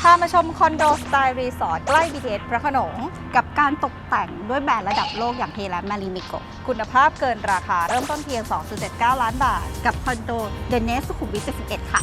พามาชมคอนโดสไตล์รีสอร์ทใกล้ BTS พระโขนง กับการตกแต่งด้วยแบรนด์ระดับโลกอย่างเฮและมาริมิโกคุณภาพเกินราคาเริ่มต้นเพียง 2.79 ล้านบาท กับคอนโดเดนเนสสุขุมวิท 71 ค่ะ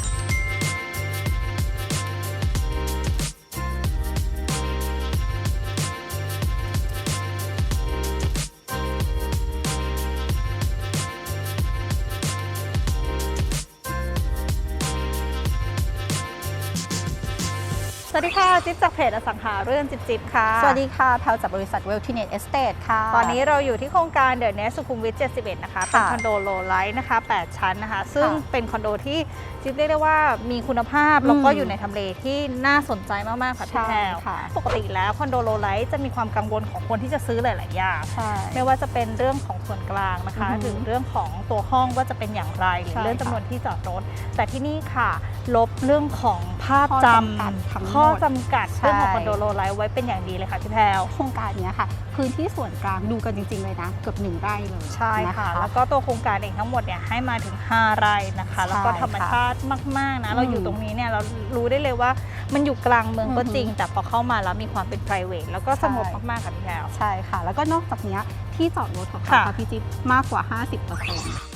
สวัสดีค่ะ จิ๊บจากเพจอสังหาเรื่องจิ๊บจิ๊บค่ะ สวัสดีค่ะ แพลจากบริษัทเวลทิเนตเอสเตทค่ะ ตอนนี้เราอยู่ที่โครงการเดอะเนสสุขุมวิท 71 นะคะ เป็นค่ะคอนโดโลไลท์นะคะ 8 ชั้นนะคะ ซึ่งค่ะเป็นคอนโดที่ จิ๊บเรียกได้ว่ามีคุณภาพ แล้วก็อยู่ในทำเลที่น่าสนใจมาก ๆ ค่ะพี่ใช่แพรวค่ะปกติแล้วคอนโดโลไลท์จะมีความกังวลของคนที่จะซื้อหลาย ๆ อย่างใช่ไม่ว่าจะเป็นเรื่องของส่วนกลางนะคะอือฮึถึงเรื่องของตัวห้องว่าจะเป็นอย่างไรหรือใช่เรื่องจำนวนค่ะที่จอดรถ แต่ที่นี่ค่ะ ลบเรื่องของภาพข้อจจำกัดทั้งหมดำข้อจำกัดใช่เรื่องของคอนโดโลไลท์ไว้เป็นอย่างดีเลยค่ะพี่แพรวโครงการเนี้ยค่ะพื้นที่ส่วนกลางดูกันจริง ๆ เลยนะ เกือบหนึ่งไร่เลยใช่นค่ะแล้วก็ตัวโครงการเองทั้งหมดเนี่ยให้มาถึง 5 ไร่นะคะ แล้วก็ใช่ธรรมชาติมากๆนะอืมเราอยู่ตรงนี้เนี่ยเรารู้ได้เลยว่ามันอยู่กลางเมืองก็อือฮึจริง แต่พอเข้ามาแล้วมีความเป็น p r i v a t แล้วก็สงบใช่ มากๆค่ะพี่แพรว ใช่ค่ะ แล้วก็นอกจากเนี้ยที่จอดรถของเขาค่ะค่ะพี่จิ๊บมากกว่า 50%เ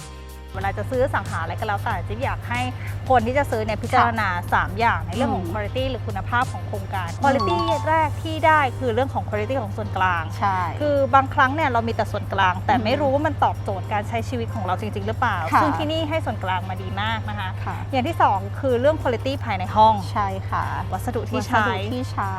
วลาจะซื้อสังหาอะไรก็แล้วแต่จิ๊บอยากให้คนที่จะซื้อเนี่ยพิจารณา 3 อย่างในเรื่องของอืมคุณภาพหรือคุณภาพของโครงการคุณภาพแรกที่ได้คือเรื่องของคุณภาพของส่วนกลางใช่คือบางครั้งเนี่ยเรามีแต่ส่วนกลาง แต่อืมไม่รู้ว่ามันตอบโจทย์การใช้ชีวิตของเราจริง ๆ หรือเปล่าค่ะซึ่งที่นี่ให้ส่วนกลางมาดีมากนะคะค่ะอย่างที่ 2 คือเรื่องคุณภาพภายในห้องใช่ค่ะ วัสดุที่วัสใช้ดุที่ใช้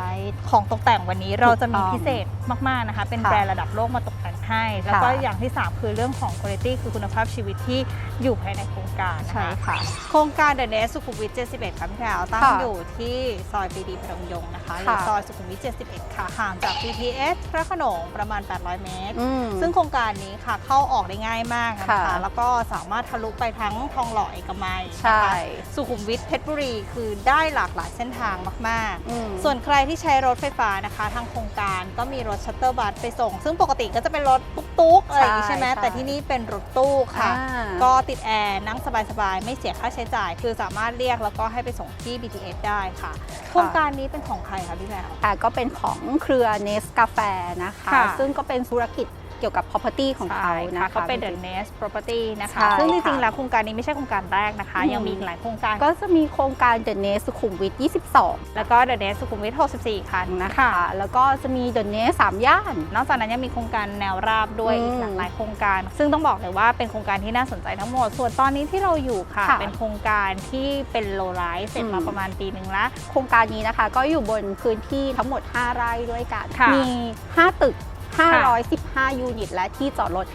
ของตกแต่งวันนี้เราจะมีถูกต้องพิเศษมากๆนะคะ เป็นค่ะแบรนด์ระดับโลกมาตกแต่ง ให้ แล้วก็ค่ะอย่างที่ 3 คือเรื่องของคุณภาพคือคุณภาพชีวิตที่อยู่ภายในโครงการนะใช่คะค่ะ โครงการเดอะเนสสุขุมวิท 71ค่ะพี่แพรวตั้งค่ะอยู่ที่ซอยปรีดีพนมยงค์นะคะหรือค่ะซอยสุขุมวิท 71 ค่ะ ห่างจาก BTS พระโขนงประมาณ 800 เมตรอืมซึ่งโครงการนี้ค่ะเข้าออกได้ง่ายมากนะคะค่ะแล้วก็สามารถทะลุไปทั้งทองหล่อเอกมัยใช่นะคะสุขุมวิทเพชรบุรีคือได้หลากหลายเส้นทางมากๆอืมส่วนใครที่ใช้รถไฟฟ้านะคะ ทางโครงการก็มีรถชัตเตอร์บัสไปส่ง ซึ่งปกติก็จะเป็นรถตุ๊กๆอะไรอย่างนี้ใช่ไหมใช่แต่ที่นี่เป็นรถตู้ค่ะ อ่า ก็ติดแอร์นั่งสบายๆ ไม่เสียค่าใช้จ่าย คือสามารถเรียกแล้วก็ให้ไปส่งที่ BTS ได้ค่ะ โครงการนี้เป็นของใครคะพี่แพรวอะก็เป็นของเครือเนสกาแฟนะคะ ค่ะซึ่งก็เป็นธุรกิจ เกี่ยวกับ property ของเขาใช่นะคะเขาเป็น The Nest Property นะคะใช่ซึ่งจริงๆค่ะแล้วโครงการนี้ไม่ใช่โครงการแรกนะคะอืมยังมีอีกหลายโครงการก็จะมีโครงการ The Nest สุขุมวิท 22 แล้วก็ The Nest สุขุมวิท 64 คันนะคะ แล้วก็จะมี The Nest 3 ย่าน นอกจากนั้นยังมีโครงการแนวราบด้วยอืมอีกหลากหลายโครงการ ซึ่งต้องบอกเลยว่าเป็นโครงการที่น่าสนใจทั้งหมด ส่วนตอนนี้ที่เราอยู่ค่ะค่ะเป็นโครงการที่เป็นโลไลท์เสร็จมาอืมประมาณปีหนึ่งละโครงการนี้นะคะ ก็อยู่บนพื้นที่ทั้งหมด 5 ไร่ด้วยกันค่ะมี 5 ตึก 515 ยูนิต และที่จอดรถ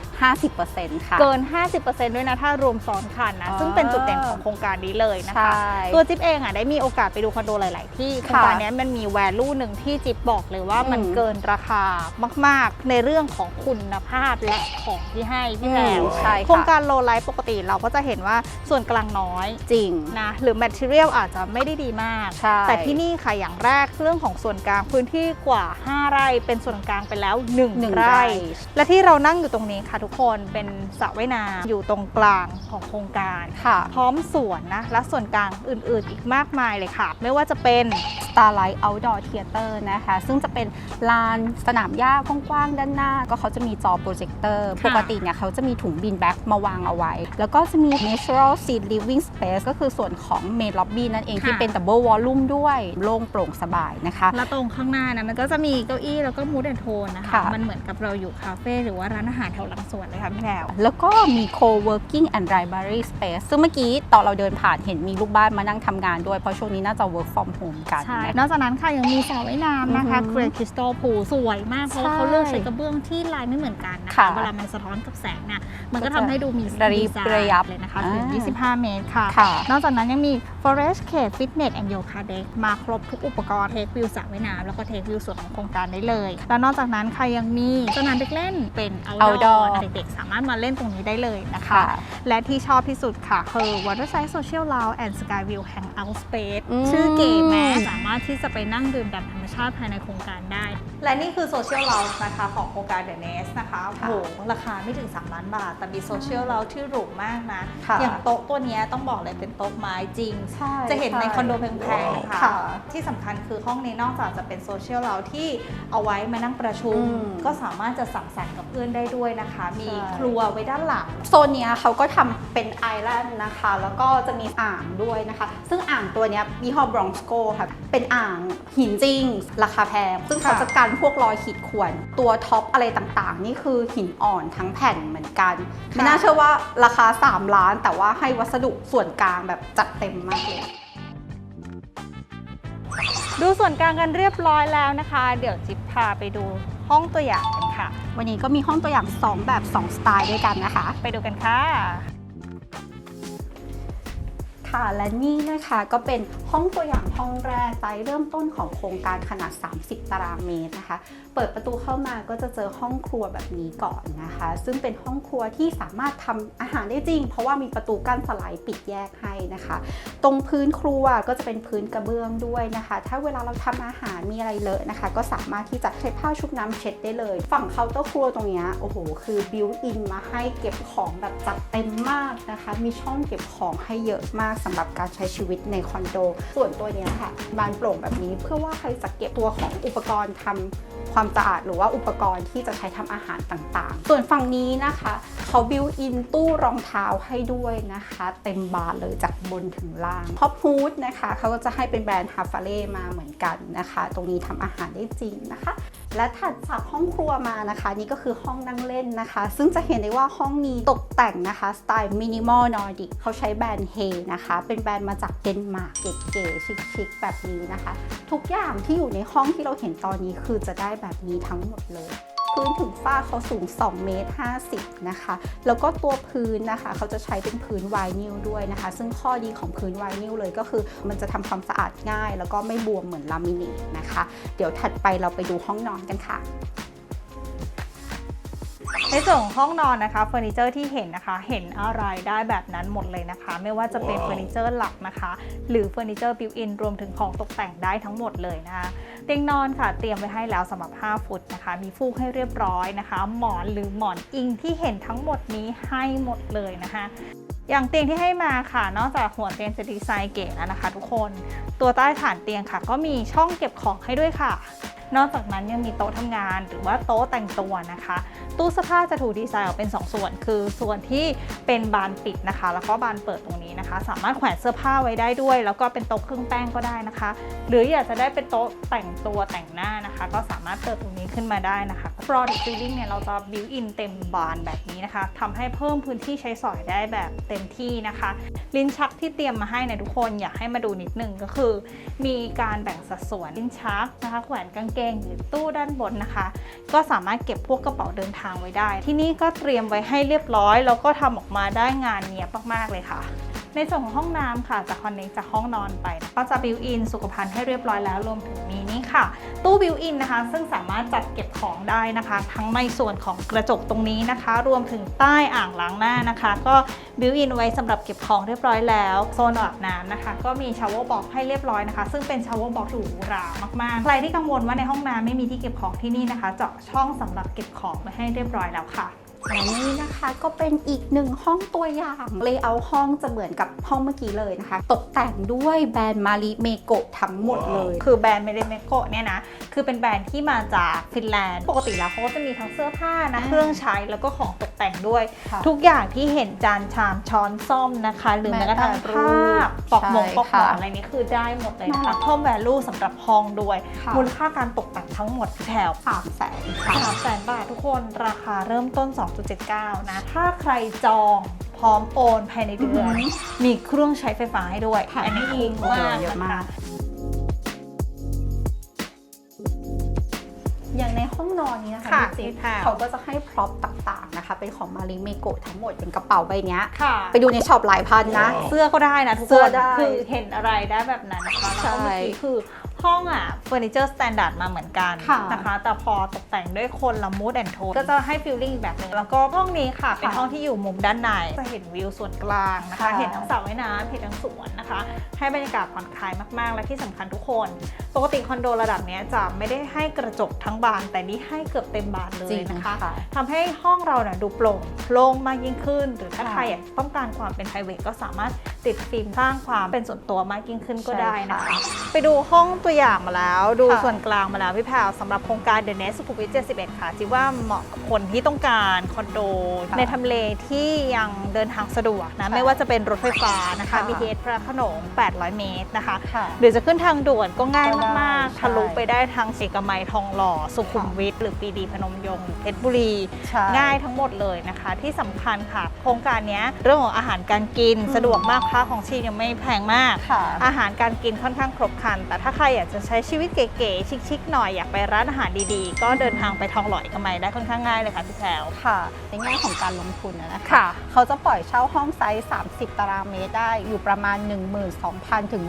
50%ค่ะ เกิน 50%ด้วยนะ ถ้ารวมซ้อนคันนะอ๋อซึ่งเป็นจุดเด่นของโครงการนี้เลยนะใช่คะ ตัวจิ๊บเองอะได้มีโอกาสไปดูคอนโดหลาย ๆ ที่โครงการเนี้ยมันมีแวลูหนึ่งที่จิ๊บบอกเลยว่ามันอืมเกินราคามาก ๆ ในเรื่องของคุณภาพและของที่ให้พี่แพรวอืมใช่ค่ะโครงการโลไลท์ปกติเราก็จะเห็นว่าส่วนกลางน้อยจริงนะหรือ Material อาจจะไม่ได้ดีมากใช่แต่ที่นี่ค่ะอย่างแรกเรื่องของส่วนกลางพื้นที่กว่า 5 ไร่เป็นส่วนกลางไปแล้วหนึ่ง1ไร่ไร่ และที่เรานั่งอยู่ตรงนี้ค่ะทุกคนเป็นสระว่ายน้ำอยู่ตรงกลางของโครงการค่ะ พร้อมสวนนะและส่วนกลางอื่น ๆ อีกมากมายเลยค่ะ ไม่ว่าจะเป็น Starlight Outdoor Theater นะคะ ซึ่งจะเป็นลานสนามหญ้ากว้างๆด้านหน้า ก็เขาจะมีจอโปรเจคเตอร์ค่ะปกติเนี่ยเขาจะมีถุงบินแบ็กมาวางเอาไว้ แล้วก็จะมี Natural Seat Living Space ก็คือส่วนของ Main Lobby นั่นเองที่เป็น Double Volume ด้วยโล่งโปร่งสบายนะคะ และตรงข้างหน้านะมันก็จะมีเก้าอี้แล้วก็มูดแอนโทนนะคะค่ะมันเหมือนกับเราอยู่คาเฟ่หรือว่าร้านอาหารแถวหลังสวนเลยค่ะพี่แพรวแล้วก็มี Co-working and Library Space ซึ่งเมื่อกี้ตอนเราเดินผ่านเห็นมีลูกบ้านมานั่งทำงานด้วยเพราะช่วงนี้น่าจะ work from home กันใช่นะคะนอกจากนั้นค่ะยังมีสระว่ายน้ำนะคะอือฮึเกรดคริสตัลพูสวยมากเพราะว่าใช่เขาเลือกใช้กระเบื้องที่ลายไม่เหมือนกันนะคะค่ะเวลามันสะท้อนกับแสงเนี่ยมันก็ก็ทำจะให้ดูมีระยิบดีไซน์ระยับเลยนะคะอ่าถึง25 เมตรค่ะค่ะ นอกจากนั้นยังมี forest cave fitness and yoga deck มาครบทุกอุปกรณ์เทควิวสระว่ายน้ำแล้วก็เทควิวส่วนของโครงการได้เลย แล้วนอกจากนั้นค่ะยังมีสนามเด็กเล่นเป็น outdoor outdoor เด็กๆ สามารถมาเล่นตรงนี้ได้เลยนะคะค่ะและที่ชอบที่สุดค่ะคือ Waterside Social Lounge and Skyview Hangout Space อืมชื่อเก๋แม้สามารถที่จะไปนั่งดื่มด่ำธรรมชาติภายในโครงการได้ และนี่คือ Social Lounge นะคะของโครงการ The Nest นะคะโอ้ค่ะโหราคาไม่ถึง 3 ล้านบาท แต่มี Social Lounge ที่หรูมากนะค่ะอย่างโต๊ะตัวเนี้ยต้องบอกเลยเป็นโต๊ะไม้จริงใช่จะเห็นในช่คอนโดแพงๆนะคะค่ะ ที่สำคัญคือห้องนี้นอกจากจะเป็นโซเชียลเราที่เอาไว้มานั่งประชุมอืมก็สามารถจะสังสรรค์กับเพื่อนได้ด้วยนะคะ มีใช่ครัวไว้ด้านหลังโซนเนี้ยเขาก็ทำเป็นไอแลนด์นะคะ แล้วก็จะมีอ่างด้วยนะคะ ซึ่งอ่างตัวเนี้ยยี่ห้อบรองสโกค่ะเป็นอ่างหินจริง ราคาแพงซึ่งเขาค่ะจะกันพวกรอยขีดข่วน ตัวท็อปอะไรต่างๆ นี่คือหินอ่อนทั้งแผ่นเหมือนกัน ไม่น่าเชื่อว่าราคา 3 ล้าน แต่ว่าให้วัสดุส่วนกลางแบบจัดเต็มมากเลยดูส่วนกลางกันเรียบร้อยแล้วนะคะ เดี๋ยวจิ๊บพาไปดูห้องตัวอย่างกันค่ะ วันนี้ก็มีห้องตัวอย่าง 2 แบบ 2 สไตล์ด้วยกันนะคะ ไปดูกันค่ะ ค่ะ และนี่นะคะก็เป็นห้องตัวอย่างห้องแรกไซส์เริ่มต้นของโครงการขนาด 30 ตารางเมตรนะคะ เปิดประตูเข้ามาก็จะเจอห้องครัวแบบนี้ก่อนนะคะ ซึ่งเป็นห้องครัวที่สามารถทำอาหารได้จริง เพราะว่ามีประตูกั้นสไลด์ปิดแยกให้นะคะ ตรงพื้นครัวก็จะเป็นพื้นกระเบื้องด้วยนะคะ ถ้าเวลาเราทำอาหารมีอะไรเลอะนะคะ ก็สามารถที่จะใช้ผ้าชุบน้ำเช็ดได้เลย ฝั่งเคาน์เตอร์ครัวตรงเนี้ยโอ้โหคือบิวอินมาให้เก็บของแบบจัดเต็มมากนะคะ มีช่องเก็บของให้เยอะมากสำหรับการใช้ชีวิตในคอนโด ส่วนตัวนี้ค่ะ บานโปร่งแบบนี้เพื่อว่าใครจะเก็บตัวของอุปกรณ์ทำความสะอาดหรือว่าอุปกรณ์ที่จะใช้ทำอาหารต่างๆ ส่วนฝั่งนี้นะคะเขาบิวอินตู้รองเท้าให้ด้วยนะคะ เต็มบานเลยจากบนถึงล่างท็อปฮูดนะคะเขาก็จะให้เป็นแบรนด์ฮาฟาเล่มาเหมือนกันนะคะ ตรงนี้ทำอาหารได้จริงนะคะ และถัดจากห้องครัวมานะคะ นี่ก็คือห้องนั่งเล่นนะคะ ซึ่งจะเห็นได้ว่าห้องนี้ตกแต่งนะคะ สไตล์มินิมอลนอร์ดิกเขาใช้แบรนด์เฮนะคะ เป็นแบรนด์มาจากเดนมาร์กเก๋ๆชิคๆแบบนี้นะคะ ทุกอย่างที่อยู่ในห้องที่เราเห็นตอนนี้คือจะได้แบบนี้ทั้งหมดเลย พื้นถึงฝ้าเขาสูง 2 เมตร 50 นะคะ แล้วก็ตัวพื้นนะคะ เขาจะใช้เป็นพื้นไวนิลด้วยนะคะ ซึ่งข้อดีของพื้นไวนิลเลยก็คือ มันจะทำความสะอาดง่าย แล้วก็ไม่บวมเหมือนลามิเนตนะคะ เดี๋ยวถัดไปเราไปดูห้องนอนกันค่ะ ในส่วนของห้องนอนนะคะเฟอร์นิเจอร์ที่เห็นนะคะ เห็นอะไรได้แบบนั้นหมดเลยนะคะ ไม่ว่าจะเป็นเฟอร์นิเจอร์หลักนะคะ หรือเฟอร์นิเจอร์บิวอินรวมถึงของตกแต่งได้ทั้งหมดเลยนะคะเตียงนอนค่ะ เตรียมไว้ให้แล้วสำหรับ 5 ฟุตนะคะ มีฟูกให้เรียบร้อยนะคะ หมอนหรือหมอนอิงที่เห็นทั้งหมดนี้ให้หมดเลยนะคะอย่างเตียงที่ให้มาค่ะ นอกจากหัวเตียงจะดีไซน์เก๋แล้วนะคะ ทุกคน ตัวใต้ฐานเตียงค่ะ ก็มีช่องเก็บของให้ด้วยค่ะ นอกจากนั้นยังมีโต๊ะทำงาน หรือว่าโต๊ะแต่งตัวนะคะ ตู้เสื้อผ้าจะถูกดีไซน์ออกเป็น 2 ส่วน คือส่วนที่เป็นบานปิดนะคะ แล้วก็บานเปิดตรงนี้ นะคะ สามารถแขวนเสื้อผ้าไว้ได้ด้วย แล้วก็เป็นโต๊ะเครื่องแป้งก็ได้นะคะ หรืออยากจะได้เป็นโต๊ะแต่งตัวแต่งหน้านะคะ ก็สามารถเปิดตรงนี้ขึ้นมาได้นะคะ Floor to ceiling เนี่ยเราจะ built in เต็มบานแบบนี้นะคะทำให้เพิ่มพื้นที่ใช้สอยได้แบบเต็มที่นะคะ ลิ้นชักที่เตรียมมาให้เนี่ยทุกคนอยากให้มาดูนิดนึงก็คือ มีการแบ่งสัดส่วนลิ้นชักนะคะแขวนกางเกงหรือตู้ด้านบนนะคะ ก็สามารถเก็บพวกกระเป๋าเดินทางไว้ได้ ที่นี่ก็เตรียมไว้ให้เรียบร้อย แล้วก็ทำออกมาได้งานเนียบมากๆเลยค่ะ ในส่วนของห้องน้ำค่ะจะคอนเนคจากห้องนอนไป ก็จะบิวอินสุขภัณฑ์ให้เรียบร้อยแล้วรวมถึงมีนี่ค่ะ ตู้บิวอินนะคะ ซึ่งสามารถจัดเก็บของได้นะคะ ทั้งในส่วนของกระจกตรงนี้นะคะ รวมถึงใต้อ่างล้างหน้านะคะ ก็บิวอินไว้สำหรับเก็บของเรียบร้อยแล้วโซนอาบน้ำนะคะ ก็มีชาวเวอร์บ็อกให้เรียบร้อยนะคะ ซึ่งเป็นชาวเวอร์บ็อกหรูหรามากๆใครที่กังวลว่าในห้องน้ำไม่มีที่เก็บของที่นี่นะคะ เจาะช่องสำหรับเก็บของไว้ให้เรียบร้อยแล้วค่ะ และนี่นะคะก็เป็นอีกหนึ่งห้องตัวอย่างเลยเอาห้องจะเหมือนกับห้องเมื่อกี้เลยนะคะ ตกแต่งด้วยแบรนด์มาริเมโกะทั้งหมดเลย คือแบรนด์เมเดเมโกะเนี่ยนะ คือเป็นแบรนด์ที่มาจากฟินแลนด์ ปกติแล้วเขาก็จะมีทั้งเสื้อผ้านะอ่าเครื่องใช้แล้วก็ของตกแต่งด้วย ค่ะทุกอย่างที่เห็นจานชามช้อนซ่อมนะคะ หรือแม้กระทั่งแม้แต่รูภาปพปอกหมงใช่ปอกหมอนค่ะอะไรนี้คือได้หมดเลยนะคะค่ะเพิ่มแวลูสำหรับห้องด้วย ค่ะ มูลค่าการตกแต่งทั้งหมดแถว สามแสนค่ะ สามแสนบาททุกคนราคาเริ่มต้น2.79 นะ ถ้าใครจองพร้อมโอนภายในเดือนอือหือมีเครื่องใช้ไฟฟ้าให้ด้วยแถมอันนี้ให้อีคุ้กมมากโอ้โหเยอะนะมาคะกอย่างในห้องนอนนี้นะคะค่ะพี่จิ๊บค่ะเขาก็จะให้พร็อพต่างๆนะคะ เป็นของมาริเมโกะทั้งหมดเป็นกระเป๋าใบเนี้ยค่ะไปดูในช็อปหลายพันนะ เสื้อก็ได้นะทุกเสื้คอนได้คือเห็นอะไรได้แบบนั้นนะคะแล้วใช่ก็เมื่อกี้คือ ห้องอะเฟอร์นิเจอร์สแตนดาร์ดมาเหมือนกันค่ะนะคะ แต่พอตกแต่งด้วยคนละมูดแอนโทนก็จะให้ฟีลลิ่งแบบหนึงแล้วก็ห้องนี้ค่ะ เป็นค่ะห้องที่อยู่มุมด้านใน จะเห็นวิวส่วนกลางนะคะค่ะเห็นทั้งสระว่ายน้ำเห็นทั้งสวนนะคะ ให้บรรยากาศผ่อนคลายมากๆ และที่สำคัญทุกคน ปกติคอนโดระดับเนี้ยจะไม่ได้ให้กระจกทั้งบาน แต่นี่ให้เกือบเต็มบานเลยจริงนะคะค่ะทำให้ห้องเราเนี่ยดูโปร่งโล่งมากยิ่งขึ้น หรือถ้าค่ะใครอยากต้องการความเป็น p r i v a t ก็สามารถติดฟิล์มสร้างความเป็นส่วนตัวมากยิ่งขึ้นก็ใช่ได้นะคะค่ะไปดูห้องตัวอย่างมาแล้ว ดูค่ะ ส่วนกลางมาแล้วพี่แพรวสำหรับโครงการ The Nest สุขุมวิท71 ค่ะจิว่าเหมาะกับคนที่ต้องการคอนโด ค่ะในทำเลที่ยังเดินทางสะดวกนะ ค่ะไม่ว่าจะเป็นรถไฟฟ้านะคะ ค่ะ BTS พระโขนง 800 เมตรนะคะ ค่ะ หรือจะขึ้นทางด่วนก็ง่ายก็ได้มากๆใช่ทะลุไปได้ทางเอกมัยทองหล่อ สุขุมวิทหรือปรีดีพนมยงค์หรือเพชรบุรี ใช่ ง่ายทั้งหมดเลยนะคะ ที่สำคัญค่ะ โครงการเนี้ยเรื่องของอาหารการกินอืม สะดวกมากค่าของชีพยังไม่แพงมาก ค่ะ อาหารการกินค่อนข้างครบครัน แต่ถ้าใครอยากจะใช้ชีวิตเก๋ๆชิคๆหน่อยอยากไปร้านอาหารดีๆ ก็เดินทางไปทองหล่อเอกมัยได้ค่อนข้างง่ายเลยค่ะพี่แพรวค่ะ ในแง่ของการลงทุนนะนะคะค่ะเขาจะปล่อยเช่าห้องไซส์ 30 ตารางเมตรได้อยู่ประมาณ 12,000 ถึง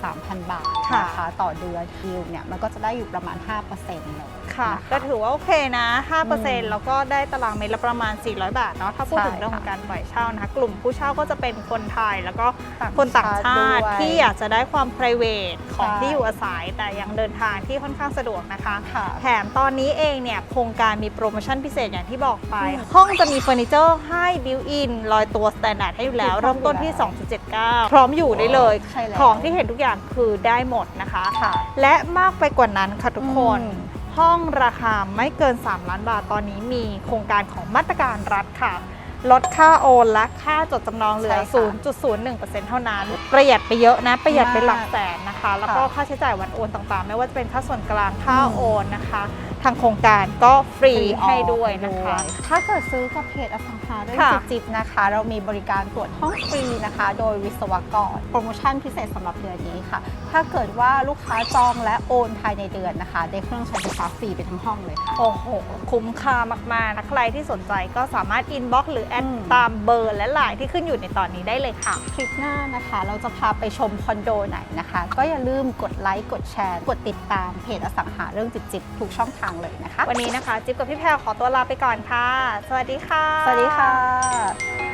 13,000 บาทค่ะนะคะต่อเดือนยิวเนี่ยมันก็จะได้อยู่ประมาณ 5%เลยค่ะนก็ถือว่าโอเคนะอืม5%แล้วก็ได้ตารางเมตรละประมาณ 400 บาทเนาะถ้าพูดถึงใช่เรื่องของค่ะการปล่อยเช่านะคะ กลุ่มผู้เช่าก็จะเป็นคนไทยแล้วก็ต่างคนต่างชาติด้วยที่อยากจะได้ความ p r i v a t ของใช่ที่อยู่อาศัยแต่ยังเดินทางที่ค่อนข้างสะดวกนะคะค่ะแถมตอนนี้เองเนี่ยโครงการมีโปรโมชั่นพิเศษอย่างที่บอกไปอืมห้องจะมีเฟอร์นิเจอร์ให้บิวอินลอยตัวสแตนดาร์ดให้อยู่แล้วถูกต้องเริ่มต้นที่อยู่แล้ว2.79 พร้อมอยู่ได้เลยใช่แล้วของที่เห็นทุกอย่างคือได้หมดนะคะค่ะและมากไปกว่านั้นค่ะทุกคนอืมห้องราคาไม่เกิน 3 ล้านบาทตอนนี้มีโครงการของมาตรการรัฐค่ะ ลดค่าโอนและค่าจดจำนองเหลือ ใช่ค่ะ0.01%เท่านั้น ประหยัดไปเยอะนะ ประหยัดไปหลักมากแสนนะคะ แล้วก็ค่ะค่าใช้จ่ายวันโอนต่างๆ ไม่ว่าจะเป็นค่าส่วนกลางค่าอืม โอนนะคะทางโครงการก็ฟรีฟรีให้ด้วยนะคะ ถ้าเกิดซื้อกับเพจอสังหาริมค่ะจิบนะคะ เรามีบริการตรวจห้องฟรีนะคะ โดยวิศวกร โปรโมชั่นพิเศษสำหรับเดือนนี้ค่ะ ถ้าเกิดว่าลูกค้าจองและโอนภายในเดือนนะคะ ได้เครื่องใช้ไฟฟ้าฟรีไปทั้งห้องเลยค่ะ โอ้โห คุ้มค่ามากๆนะใครที่สนใจก็สามารถอินบ็อกซ์หรือแอดอืมตามเบอร์และไลน์ที่ขึ้นอยู่ในตอนนี้ได้เลยค่ะ คลิปหน้านะคะ เราจะพาไปชมคอนโดไหนนะคะ ก็อย่าลืมกดไลค์กดแชร์ กดติดตามเพจอสังหาเรื่องจิบจิบทุกช่องทางเลยนะคะ วันนี้นะคะ จิ๊บกับพี่แพรวขอตัวลาไปก่อนค่ะ สวัสดีค่ะ สวัสดีค่ะ